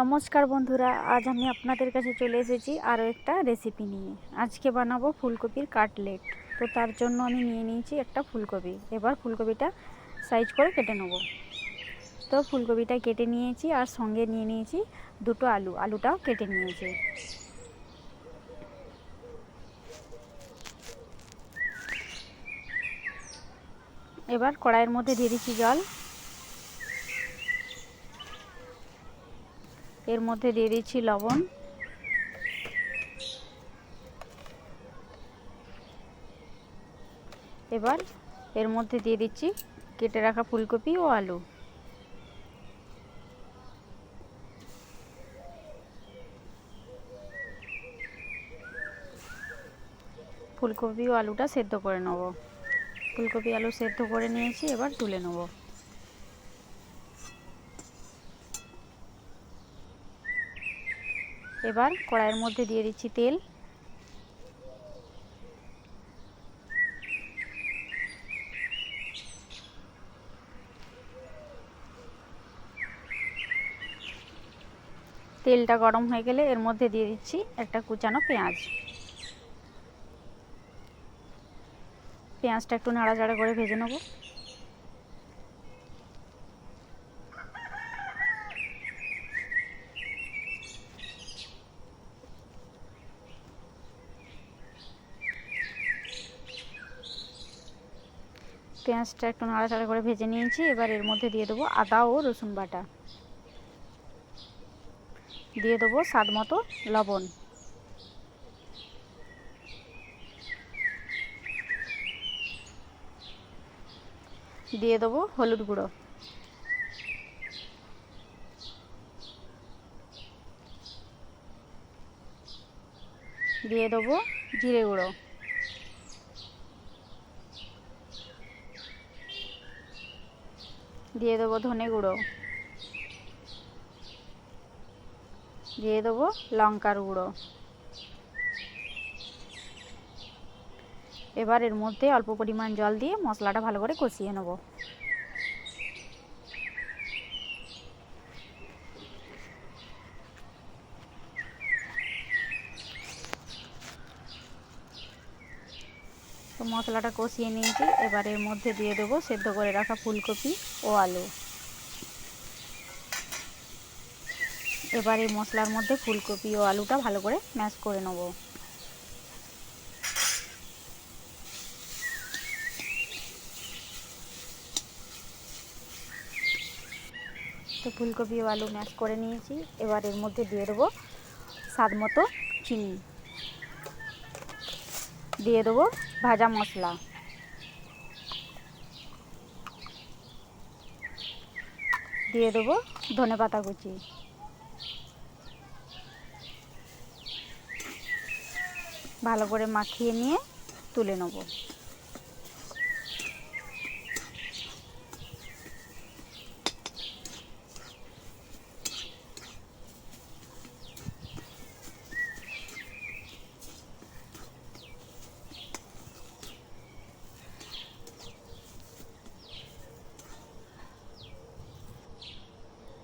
নমস্কার বন্ধুরা, আজ আমি আপনাদের কাছে চলে এসেছি আরও একটা রেসিপি নিয়ে। আজকে বানাবো ফুলকপির কাটলেট। তো তার জন্য আমি নিয়ে নিয়েছি একটা ফুলকপি। এবার ফুলকপিটা সাইজ করে কেটে নেব। তো ফুলকপিটা কেটে নিয়েছি আর সঙ্গে নিয়ে নিয়েছি দুটো আলু। আলুটাও কেটে নিয়েছি। এবার কড়াইয়ের মধ্যে দিয়ে দিচ্ছি জল। এর মধ্যে দিয়ে দিচ্ছি লবণ। এবার এর মধ্যে দিয়ে দিচ্ছি কেটে রাখা ফুলকপি ও আলু। ফুলকপি ও আলুটা সেদ্ধ করে নেব। ফুলকপি আলু সেদ্ধ করে নিয়েছি, এবার তুলে নেব। এবার কড়াইয়ের মধ্যে দিয়ে দিচ্ছি তেল। তেলটা গরম হয়ে গেলে এর মধ্যে দিয়ে দিচ্ছি একটা কুচানো পেঁয়াজ। পেঁয়াজটা একটু নাড়াচাড়া করে ভেজে নেব। পেঁয়াজটা একটু নাড়াচাড়া করে ভেজে নিয়েছি। এবার এর মধ্যে দিয়ে দেবো আদা ও রসুন বাটা। দিয়ে দেবো স্বাদ মতো লবণ। দিয়ে দেবো হলুদ গুঁড়ো। দিয়ে দেবো জিরে গুঁড়ো। দিয়ে দেবো ধনে গুঁড়ো। দিয়ে দেবো লঙ্কার গুঁড়ো। এবার এর মধ্যে অল্প পরিমাণ জল দিয়ে মশলাটা ভালো করে কষিয়ে নেব। মশলাটা কষিয়ে নিয়েছি। এবার এর মধ্যে দিয়ে দেবো সেদ্ধ করে রাখা ফুলকপি ও আলু। এবার এই মশলার মধ্যে ফুলকপি ও আলুটা ভালো করে ম্যাশ করে নেব। তো ফুলকপি ও আলু ম্যাশ করে নিয়েছি। এবার এর মধ্যে দিয়ে দেবো স্বাদ মতো চিনি। দিয়ে দেবো ভাজা মশলা। দিয়ে দেবো ধনে পাতা কুচি। ভালো করে মাখিয়ে নিয়ে তুলে নেব।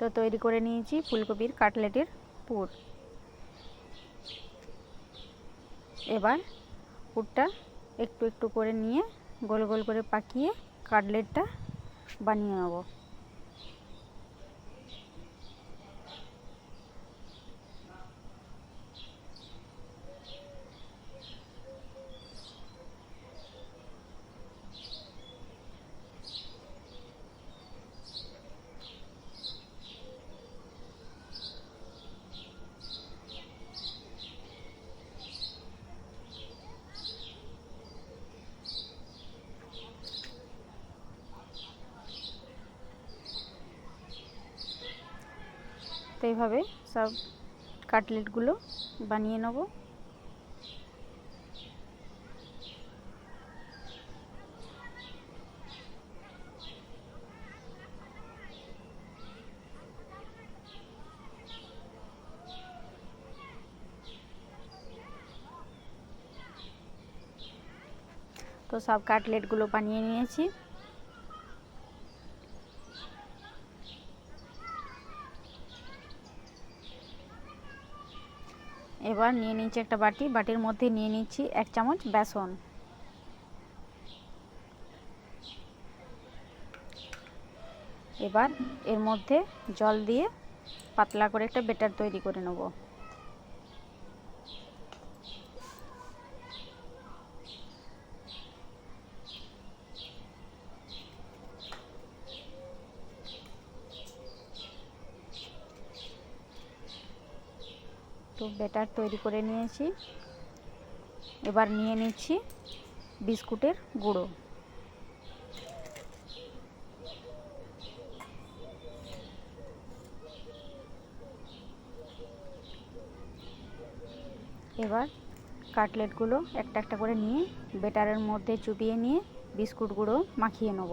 তো তৈরি করে নিয়েছি ফুলকপির কাটলেটের পুর। এবার পুরটা একটু একটু করে নিয়ে গোল গোল করে পাকিয়ে কাটলেটটা বানিয়ে নেব। তো এইভাবে সব কাটলেটগুলো বানিয়ে নেব। তো সব কাটলেটগুলো বানিয়ে নিয়েছি। এবার নিয়ে নিচ্ছি একটা বাটি। বাটির মধ্যে নিয়ে নিচ্ছি এক চামচ বেসন। এবার এর মধ্যে জল দিয়ে পাতলা করে একটা বেটার তৈরি করে নেব। তো বেটার তৈরি করে নিয়েছি। এবার নিয়ে নিচ্ছি বিস্কুটের গুঁড়ো। এবার কাটলেটগুলো একটা একটা করে নিয়ে বেটারের মধ্যে চুবিয়ে নিয়ে বিস্কুটগুলো মাখিয়ে নেব।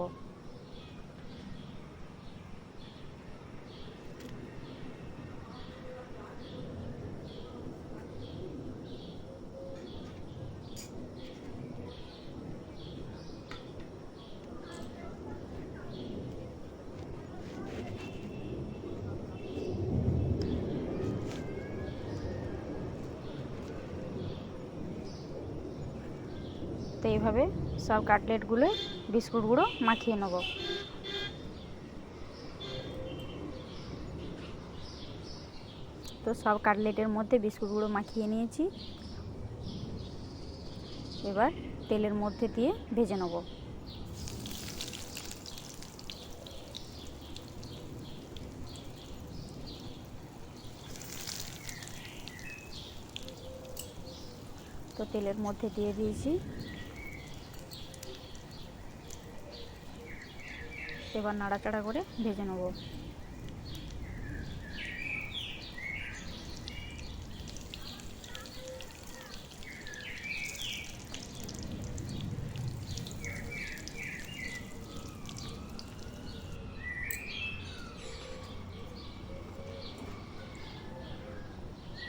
এইভাবে সব কাটলেটগুলো বিস্কুটগুলো মাখিয়ে নেব। তো সব কাটলেটের মধ্যে বিস্কুটগুলো মাখিয়ে নিয়েছি। এবার তেলের মধ্যে দিয়ে ভেজে নেব। তো তেলের মধ্যে দিয়ে দিয়েছি এবার নাড়াচাড়া করে ভেজে নেব।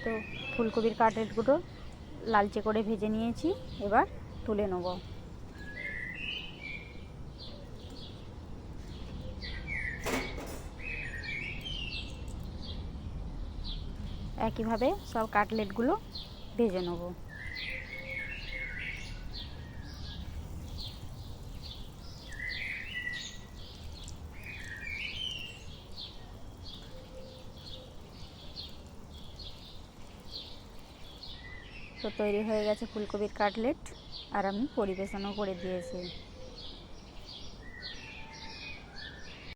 তো ফুলকপির কাটলেটগুলো লালচে করে ভেজে নিয়েছি, এবার তুলে নেব। একইভাবে সব কাটলেটগুলো ভেজে নেব। তো তৈরি হয়ে গেছে ফুলকপির কাটলেট, আর আমি পরিবেশনও করে দিয়েছি।